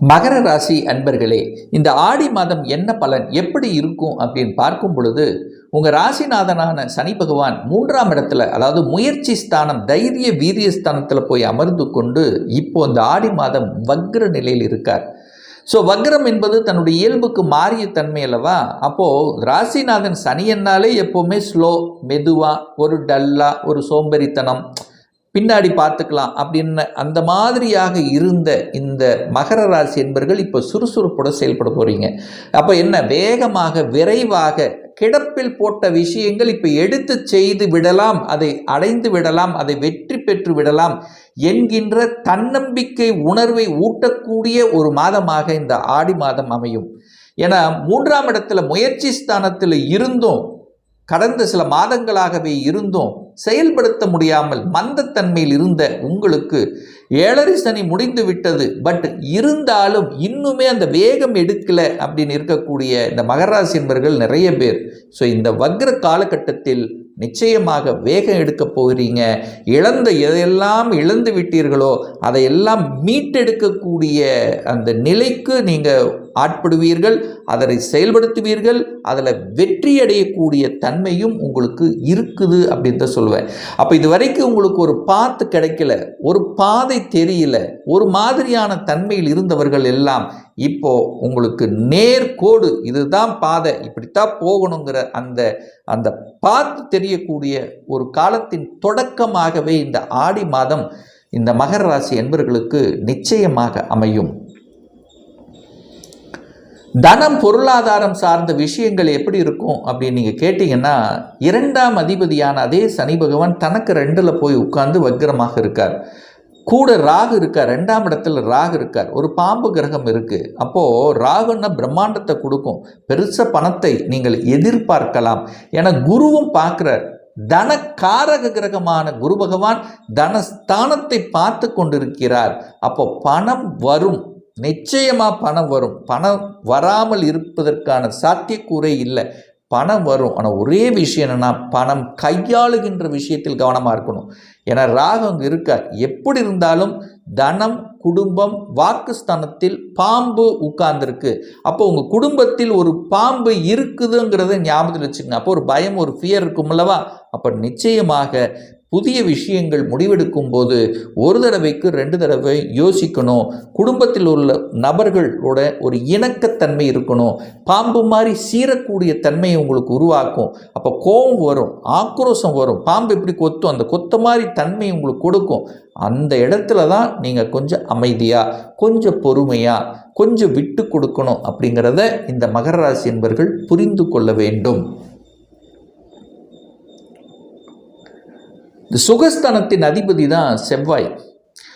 மகர ராசி அன்பர்களே இந்த ஆடி மாதம் என்ன பலன் எப்படி இருக்கும் அப்படின்னு பார்க்கும் பொழுது உங்கள் ராசிநாதனான சனி பகவான் மூன்றாம் இடத்துல அதாவது முயற்சி ஸ்தானம் தைரிய வீரிய ஸ்தானத்தில் போய் அமர்ந்து கொண்டு இப்போ இந்த ஆடி மாதம் வக்ர நிலையில் இருக்கார். ஸோ வக்ரம் என்பது தன்னுடைய இயல்புக்கு மாறிய தன்மை அல்லவா? அப்போது ராசிநாதன் சனியன்னாலே எப்போவுமே ஸ்லோ மெதுவாக ஒரு டல்லா ஒரு சோம்பேறித்தனம் பின்னாடி பார்த்துக்கலாம் அப்படின்னு அந்த மாதிரியாக இருந்த இந்த மகர ராசி என்பர்கள் இப்போ சுறுசுறுப்போடு செயல்பட போகிறீங்க அப்போ என்ன? வேகமாக விரைவாக கிடப்பில் போட்ட விஷயங்கள் இப்போ எடுத்து செய்து விடலாம் அதை அடைந்து விடலாம் அதை வெற்றி பெற்று விடலாம் என்கின்ற தன்னம்பிக்கை உணர்வை ஊட்டக்கூடிய ஒரு மாதமாக இந்த ஆடி மாதம் அமையும். ஏன்னா மூன்றாம் இடத்துல முயற்சி ஸ்தானத்தில் இருந்தும் கடந்த சில மாதங்களாகவே இருந்தும். செயல்படுத்த முடியாமல் மந்தத்தன்மையில் இருந்த உங்களுக்கு ஏழரை சனி முடிந்து விட்டது. பட் இருந்தாலும் இன்னுமே அந்த வேகம் எடுக்கலை அப்படின்னு இருக்கக்கூடிய இந்த மகராசி என்பர்கள் நிறைய பேர். ஸோ இந்த வக்ர காலகட்டத்தில் நிச்சயமாக வேகம் எடுக்க போகிறீங்க. இழந்த எதையெல்லாம் இழந்து விட்டீர்களோ அதையெல்லாம் மீட்டெடுக்கக்கூடிய அந்த நிலைக்கு நீங்கள் ஆட்படுவீர்கள் அதனை செயல்படுத்துவீர்கள் அதில் வெற்றி அடையக்கூடிய தன்மையும் உங்களுக்கு இருக்குது அப்படின்னு தான் சொல்லுவேன். அப்போ இது வரைக்கும் உங்களுக்கு ஒரு பாத்து கிடைக்கல ஒரு பாதை தெரியல ஒரு மாதிரியான தன்மையில் இருந்தவர்கள் எல்லாம் இப்போ உங்களுக்கு நேர்கோடு இதுதான் பாதை இப்படித்தான் போகணுங்கிற அந்த அந்த பார்த்து தெரியக்கூடிய ஒரு காலத்தின் தொடக்கமாகவே இந்த ஆடி மாதம் இந்த மகர ராசி என்பர்களுக்கு நிச்சயமாக அமையும். தனம் பொருளாதாரம் சார்ந்த விஷயங்கள் எப்படி இருக்கும் அப்படின்னு நீங்கள் கேட்டிங்கன்னா இரண்டாம் அதிபதியான அதே சனி பகவான் தனக்கு ரெண்டில் போய் உட்கார்ந்து வக்ரமாக இருக்கார். கூட ராகு இருக்கார். ரெண்டாம் இடத்துல ராகு இருக்கார். ஒரு பாம்பு கிரகம் இருக்குது அப்போது ராகுன்னா பிரம்மாண்டத்தை கொடுக்கும். பெருச பணத்தை நீங்கள் எதிர்பார்க்கலாம். என குருவும் பார்க்குறார். தனக்காரக கிரகமான குரு பகவான் தனஸ்தானத்தை பார்த்து கொண்டிருக்கிறார். அப்போ பணம் வரும். நிச்சயமாக பணம் வரும். பணம் வராமல் இருப்பதற்கான சாத்தியக்கூறே இல்லை. பணம் வரும். ஆனால் ஒரே விஷயம் என்னென்னா பணம் கையாளுகின்ற விஷயத்தில் கவனமாக இருக்கணும். ஏன்னா ராகம் அங்கே இருக்கார். எப்படி இருந்தாலும் தனம் குடும்பம் வாக்குஸ்தானத்தில் பாம்பு உட்கார்ந்துருக்கு. அப்போ உங்கள் குடும்பத்தில் ஒரு பாம்பு இருக்குதுங்கிறத ஞாபகத்தில் வச்சுக்கோங்க. அப்போ ஒரு பயம் ஒரு ஃபியர் இருக்கும்லவா அப்போ நிச்சயமாக புதிய விஷயங்கள் முடிவெடுக்கும் போது ஒரு தடவைக்கு ரெண்டு தடவை யோசிக்கணும். குடும்பத்தில் உள்ள நபர்களோட ஒரு இணக்கத்தன்மை இருக்கணும். பாம்பு மாதிரி சீரக்கூடிய தன்மையை உங்களுக்கு உருவாக்கும். அப்போ கோபம் வரும் ஆக்ரோஷம் வரும். பாம்பு எப்படி கொத்தும் அந்த கொத்த மாதிரி தன்மை உங்களுக்கு கொடுக்கும். அந்த இடத்துல தான் நீங்கள் கொஞ்சம் அமைதியாக கொஞ்சம் பொறுமையாக கொஞ்சம் விட்டு கொடுக்கணும் அப்படிங்கிறத இந்த மகர ராசி என்பர்கள் புரிந்து கொள்ள வேண்டும். இந்த சுகஸ்தானத்தின் அதிபதி தான் செவ்வாய்.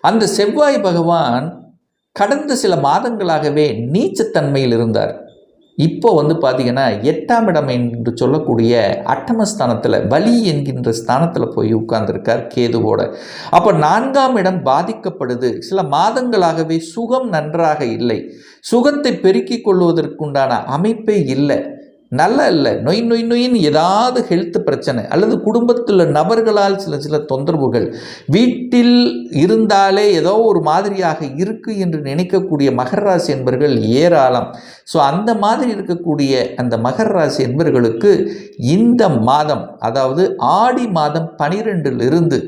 அந்த செவ்வாய் பகவான் கடந்த சில மாதங்களாகவே நீச்சத்தன்மையில் இருந்தார். இப்போ வந்து பார்த்தீங்கன்னா எட்டாம் இடம் என்று சொல்லக்கூடிய அட்டமஸ்தானத்தில் வலி என்கின்ற ஸ்தானத்தில் போய் உட்கார்ந்துருக்கார் கேதுவோட. அப்போ நான்காம் இடம் பாதிக்கப்படுது. சில மாதங்களாகவே சுகம் நன்றாக இல்லை. சுகத்தை பெருக்கிக் கொள்வதற்குண்டான அமைப்பே இல்லை. நல்ல இல்லை. நொய் நொய் நொயின்னு ஏதாவது ஹெல்த் பிரச்சனை அல்லது குடும்பத்தில் நபர்களால் சில சில தொந்தரவுகள் வீட்டில் இருந்தாலே ஏதோ ஒரு மாதிரியாக இருக்கு என்று நினைக்கக்கூடிய மகர ராசி என்பர்கள் ஏராளம். ஸோ அந்த மாதிரி இருக்கக்கூடிய அந்த மகர ராசி என்பர்களுக்கு இந்த மாதம் அதாவது ஆடி மாதம் பனிரெண்டிலிருந்து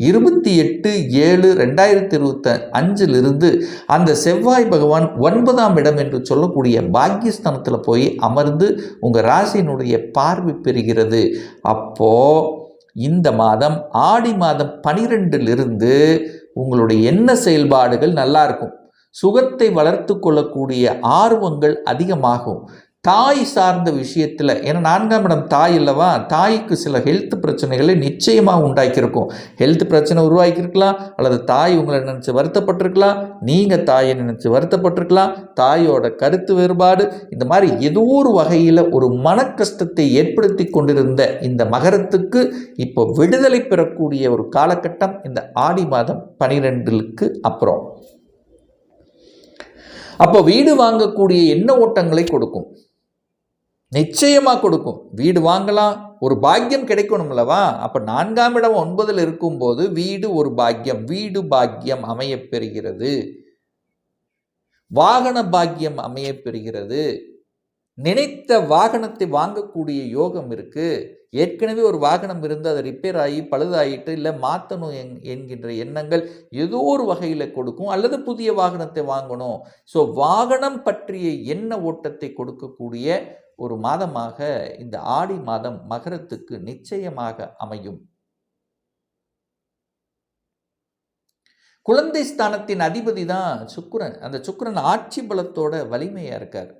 இருபத்தி எட்டு ஏழு ரெண்டாயிரத்தி இருபத்த அஞ்சிலிருந்து அந்த செவ்வாய் பகவான் ஒன்பதாம் இடம் என்று சொல்லக்கூடிய பாக்கியஸ்தானத்தில் போய் அமர்ந்து உங்கள் ராசியினுடைய பார்வை பெறுகிறது. அப்போது இந்த மாதம் ஆடி மாதம் பனிரெண்டிலிருந்து உங்களுடைய என்ன செயல்பாடுகள் நல்லா இருக்கும். சுகத்தை வளர்த்து கொள்ளக்கூடிய ஆர்வங்கள் அதிகமாகும். தாய் சார்ந்த விஷயத்தில் ஏன்னா நான்காம் இடம் தாய் இல்லவா தாய்க்கு சில ஹெல்த் பிரச்சனைகளை நிச்சயமாக உண்டாக்கியிருக்கும். ஹெல்த் பிரச்சனை உருவாக்கியிருக்கலாம் அல்லது தாய் உங்களை நினச்சி வருத்தப்பட்டிருக்கலாம் நீங்கள் தாயை நினச்சி வருத்தப்பட்டிருக்கலாம் தாயோட கருத்து வேறுபாடு இந்த மாதிரி ஏதோ ஒரு வகையில் ஒரு மன கஷ்டத்தை ஏற்படுத்தி கொண்டிருந்த இந்த மகரத்துக்கு இப்போ விடுதலை பெறக்கூடிய ஒரு காலகட்டம் இந்த ஆடி மாதம் பனிரெண்டுக்கு அப்புறம். அப்போ வீடு வாங்கக்கூடிய எண்ண ஓட்டங்களை கொடுக்கும். நிச்சயமாக கொடுக்கும். வீடு வாங்கலாம் ஒரு பாக்கியம் கிடைக்கணும்லவா? அப்போ நான்காம் இடம் ஒன்பதில் இருக்கும்போது வீடு ஒரு பாக்கியம் வீடு பாக்கியம் அமையப்பெறுகிறது வாகன பாக்கியம் அமைய பெறுகிறது. நினைத்த வாகனத்தை வாங்கக்கூடிய யோகம் இருக்குது ஏற்கனவே ஒரு வாகனம் இருந்து அதை ரிப்பேர் ஆகி பழுதாயிட்டு இல்லை மாற்றணும் என் என்கின்ற எண்ணங்கள் ஏதோ ஒரு வகையில் கொடுக்கும் அல்லது புதிய வாகனத்தை வாங்கணும். ஸோ வாகனம் பற்றிய எண்ண ஓட்டத்தை கொடுக்கக்கூடிய ஒரு மாதமாக இந்த ஆடி மாதம் மகரத்துக்கு நிச்சயமாக அமையும். குழந்தை ஸ்தானத்தின் அதிபதி தான் சுக்கிரன். அந்த சுக்கிரன் ஆட்சி பலத்தோட வலிமையாக இருக்கார்.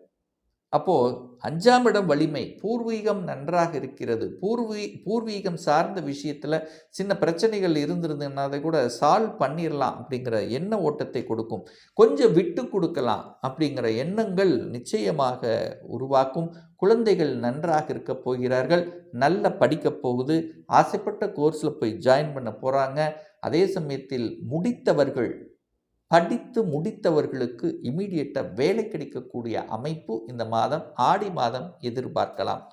அப்போது அஞ்சாம் இடம் வலிமை பூர்வீகம் நன்றாக இருக்கிறது. பூர்வீ பூர்வீகம் சார்ந்த விஷயத்தில் சின்ன பிரச்சனைகள் இருந்திருந்ததுன்னா அதை கூட சால்வ் பண்ணிடலாம் அப்படிங்கிற எண்ண ஓட்டத்தை கொடுக்கும். கொஞ்சம் விட்டு கொடுக்கலாம் அப்படிங்கிற எண்ணங்கள் நிச்சயமாக உருவாக்கும். குழந்தைகள் நன்றாக இருக்க போகிறார்கள் நல்ல படிக்க போகுது ஆசைப்பட்ட கோர்ஸில் போய் ஜாயின் பண்ண போகிறாங்க அதே சமயத்தில் முடித்தவர்கள் படித்து முடித்தவர்களுக்கு இமீடியட்டாக வேலை கிடைக்கக்கூடிய அமைப்பு இந்த மாதம் ஆடி மாதம் எதிர்பார்க்கலாம்.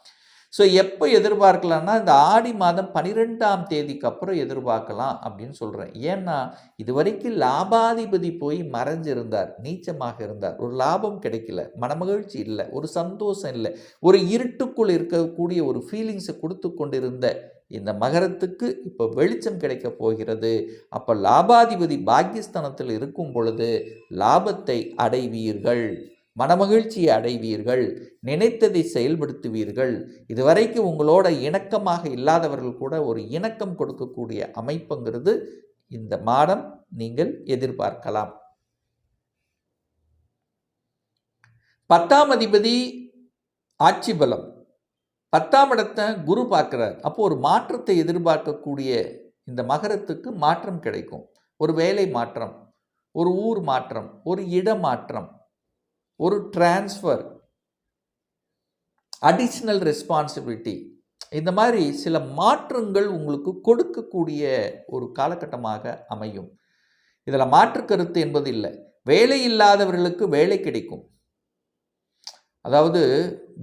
ஸோ எப்போ எதிர்பார்க்கலாம்னா இந்த ஆடி மாதம் பன்னிரெண்டாம் தேதிக்கு அப்புறம் எதிர்பார்க்கலாம் அப்படின்னு சொல்கிறேன் ஏன்னா இது வரைக்கும் லாபாதிபதி போய் மறைஞ்சிருந்தார் நீச்சமாக இருந்தார். ஒரு லாபம் கிடைக்கல மனமகிழ்ச்சி இல்லை ஒரு சந்தோஷம் இல்லை. ஒரு இருட்டுக்குள் இருக்கக்கூடிய ஒரு ஃபீலிங்ஸை கொடுத்து கொண்டிருந்த இந்த மகரத்துக்கு இப்போ வெளிச்சம் கிடைக்க போகிறது. அப்போ லாபாதிபதி பாக்கியஸ்தானத்தில் இருக்கும் பொழுது லாபத்தை அடைவீர்கள். மனமகிழ்ச்சியை அடைவீர்கள். நினைத்ததை செயல்படுத்துவீர்கள். இதுவரைக்கும் உங்களோட இணக்கமாக இல்லாதவர்கள் கூட ஒரு இணக்கம் கொடுக்கக்கூடிய அமைப்புங்கிறது இந்த மாதம் நீங்கள் எதிர்பார்க்கலாம். பத்தாம் அதிபதி ஆட்சி பலம். பத்தாம் இடத்தை குரு பார்க்குறார். அப்போது ஒரு மாற்றத்தை எதிர்பார்க்கக்கூடிய இந்த மகரத்துக்கு மாற்றம் கிடைக்கும். ஒரு வேலை மாற்றம் ஒரு ஊர் மாற்றம் ஒரு இட மாற்றம் ஒரு டிரான்ஸ்ஃபர் அடிஷ்னல் ரெஸ்பான்சிபிலிட்டி இந்த மாதிரி சில மாற்றங்கள் உங்களுக்கு கொடுக்கக்கூடிய ஒரு காலகட்டமாக அமையும். இதில் மாற்று கருத்து என்பது இல்லை. வேலை இல்லாதவர்களுக்கு வேலை கிடைக்கும். அதாவது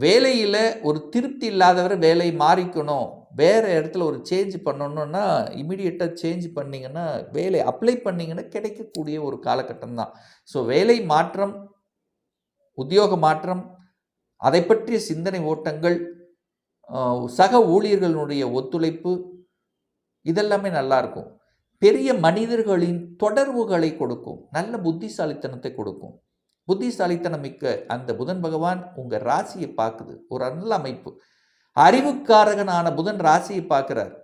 வேலையில் ஒரு திருப்தி இல்லாதவரை வேலை மாறிக்கணும். வேறு இடத்துல ஒரு சேஞ்ச் பண்ணணுன்னா இமீடியட்டாக சேஞ்ச் பண்ணிங்கன்னா வேலை அப்ளை பண்ணிங்கன்னா கிடைக்கக்கூடிய ஒரு காலகட்டம் தான் ஸோ வேலை மாற்றம் உத்தியோக மாற்றம் அதை பற்றிய சிந்தனை ஓட்டங்கள் சக ஊழியர்களுடைய ஒத்துழைப்பு இதெல்லாமே நல்லாயிருக்கும் பெரிய மனிதர்களின் தொடர்புகளை கொடுக்கும். நல்ல புத்திசாலித்தனத்தை கொடுக்கும். புத்திசாலித்தனம் மிக்க அந்த புதன் பகவான் உங்கள் ராசியை பார்க்குது. ஒரு நல்ல அமைப்பு. அறிவுக்காரகனான புதன் ராசியை பார்க்குறார்.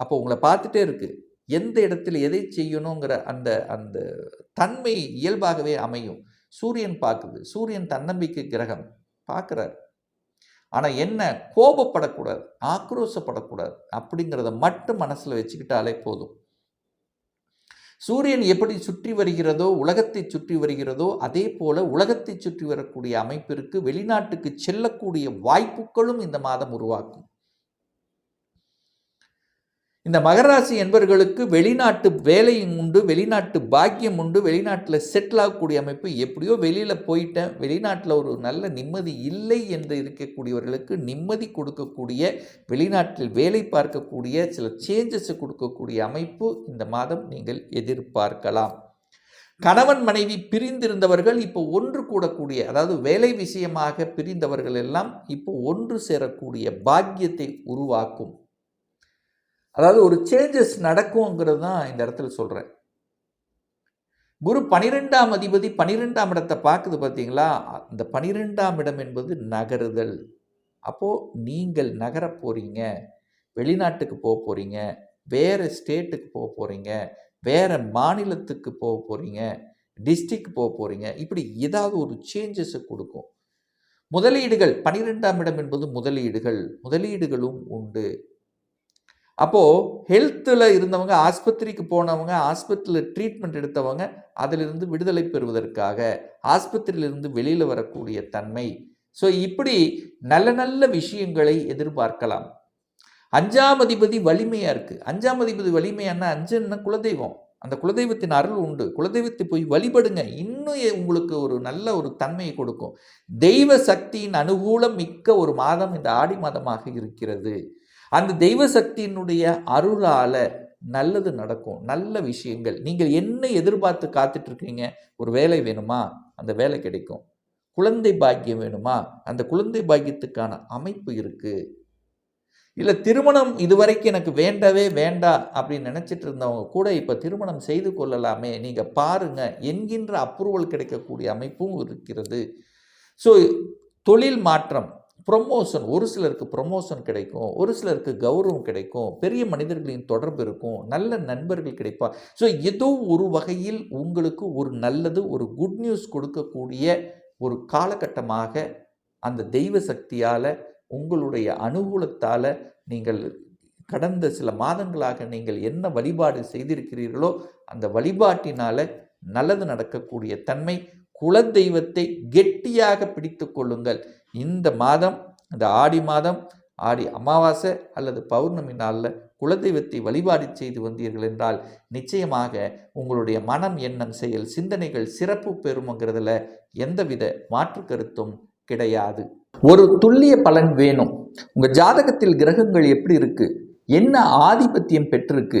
அப்போ உங்களை பார்த்துட்டே இருக்கு. எந்த இடத்துல எதை செய்யணுங்கிற அந்த அந்த தன்மை இயல்பாகவே அமையும். சூரியன் பார்க்குது. சூரியன் தன்னம்பிக்கை கிரகம் பார்க்குறார். ஆனால் என்ன? கோபப்படக்கூடாது. ஆக்ரோஷப்படக்கூடாது. அப்படிங்கிறத மட்டும் மனசில் வச்சுக்கிட்டாலே போதும். சூரியன் எப்படி சுற்றி வருகிறதோ உலகத்தை சுற்றி வருகிறதோ அதே போல உலகத்தை சுற்றி வரக்கூடிய அமைப்பிற்கு வெளிநாட்டுக்கு செல்லக்கூடிய வாய்ப்புகளும் இந்த மாதம் உருவாக்கும் இந்த மகராசி என்பவர்களுக்கு வெளிநாட்டு வேலையும் உண்டு வெளிநாட்டு பாக்கியம் உண்டு வெளிநாட்டில் செட்டில் ஆகக்கூடிய அமைப்பு எப்படியோ வெளியில் போயிட்டேன். வெளிநாட்டில் ஒரு நல்ல நிம்மதி இல்லை என்று இருக்கக்கூடியவர்களுக்கு நிம்மதி கொடுக்கக்கூடிய வெளிநாட்டில் வேலை பார்க்கக்கூடிய சில சேஞ்சஸை கொடுக்கக்கூடிய அமைப்பு இந்த மாதம் நீங்கள் எதிர்பார்க்கலாம். கணவன் மனைவி பிரிந்திருந்தவர்கள் இப்போ ஒன்று கூடக்கூடிய அதாவது வேலை விஷயமாக பிரிந்தவர்கள் எல்லாம் இப்போ ஒன்று சேரக்கூடிய பாக்கியத்தை உருவாக்கும். அதாவது ஒரு சேஞ்சஸ் நடக்கும்ங்கிறது தான் இந்த இடத்துல சொல்கிறேன் குரு பனிரெண்டாம் அதிபதி பனிரெண்டாம் இடத்தை பார்க்குது பார்த்தீங்களா? அந்த பனிரெண்டாம் இடம் என்பது நகருதல். அப்போது நீங்கள் நகர போகிறீங்க வெளிநாட்டுக்கு போக போகிறீங்க வேறு ஸ்டேட்டுக்கு போக போகிறீங்க வேறு மாநிலத்துக்கு போக போகிறீங்க டிஸ்ட்ரிக் போக போகிறீங்க இப்படி ஏதாவது ஒரு சேஞ்சஸை கொடுக்கும். முதலீடுகள் பனிரெண்டாம் இடம் என்பது முதலீடுகள். முதலீடுகளும் உண்டு. அப்போது ஹெல்த்தில் இருந்தவங்க ஆஸ்பத்திரிக்கு போனவங்க ஆஸ்பத்திரியில் ட்ரீட்மெண்ட் எடுத்தவங்க அதிலிருந்து விடுதலை பெறுவதற்காக ஆஸ்பத்திரியிலிருந்து வெளியில் வரக்கூடிய தன்மை. ஸோ இப்படி நல்ல நல்ல விஷயங்களை எதிர்பார்க்கலாம். அஞ்சாம் அதிபதி வலிமையாக இருக்குது அஞ்சாம் அதிபதி வலிமையான அஞ்சுன்னா குலதெய்வம். அந்த குலதெய்வத்தின் அருள் உண்டு. குலதெய்வத்தை போய் வழிபடுங்க. இன்னும் உங்களுக்கு ஒரு நல்ல ஒரு தன்மையை கொடுக்கும். தெய்வ சக்தியின் அனுகூலம் மிக்க ஒரு மாதம் இந்த ஆடி மாதமாக இருக்கிறது. அந்த தெய்வ சக்தியினுடைய அருளால் நல்லது நடக்கும். நல்ல விஷயங்கள். நீங்கள் என்ன எதிர்பார்த்து காத்துட்ருக்கீங்க ஒரு வேலை வேணுமா? அந்த வேலை கிடைக்கும். குழந்தை பாக்கியம் வேணுமா? அந்த குழந்தை பாக்கியத்துக்கான அமைப்பு இருக்குது இல்லை திருமணம் இதுவரைக்கும் எனக்கு வேண்டவே வேண்டாம் அப்படின்னு நினச்சிட்டு இருந்தவங்க கூட இப்போ திருமணம் செய்து கொள்ளலாமே. நீங்கள் பாருங்கள் என்கின்ற அப்ரூவல் கிடைக்கக்கூடிய அமைப்பும் இருக்கிறது. ஸோ தொழில் மாற்றம். ப்ரொமோஷன் ஒரு சிலருக்கு ப்ரொமோஷன் கிடைக்கும் ஒரு சிலருக்கு கௌரவம் கிடைக்கும் பெரிய மனிதர்களின் தொடர்பு இருக்கும் நல்ல நண்பர்கள் கிடைப்பா. ஸோ ஏதோ ஒரு வகையில் உங்களுக்கு ஒரு நல்லது ஒரு குட் நியூஸ் கொடுக்கக்கூடிய ஒரு காலகட்டமாக அந்த தெய்வ சக்தியால் உங்களுடைய அனுகூலத்தால் நீங்கள் கடந்த சில மாதங்களாக நீங்கள் என்ன வழிபாடு செய்திருக்கிறீர்களோ அந்த வழிபாட்டினால் நல்லது நடக்கக்கூடிய தன்மை குலதெய்வத்தை கெட்டியாக பிடித்து கொள்ளுங்கள். இந்த மாதம் இந்த ஆடி மாதம் ஆடி அமாவாசை அல்லது பௌர்ணமி நாளில் குலதெய்வத்தை வழிபாடு செய்து வந்தீர்கள் என்றால் நிச்சயமாக உங்களுடைய மனம் எண்ணம் செயல் சிந்தனைகள் சிறப்பு பெறும்ங்கிறதுல எந்தவித மாற்று கருத்தும் கிடையாது. ஒரு துல்லிய பலன் வேணும். உங்கள் ஜாதகத்தில் கிரகங்கள் எப்படி இருக்கு? என்ன ஆதிபத்தியம் பெற்றிருக்கு?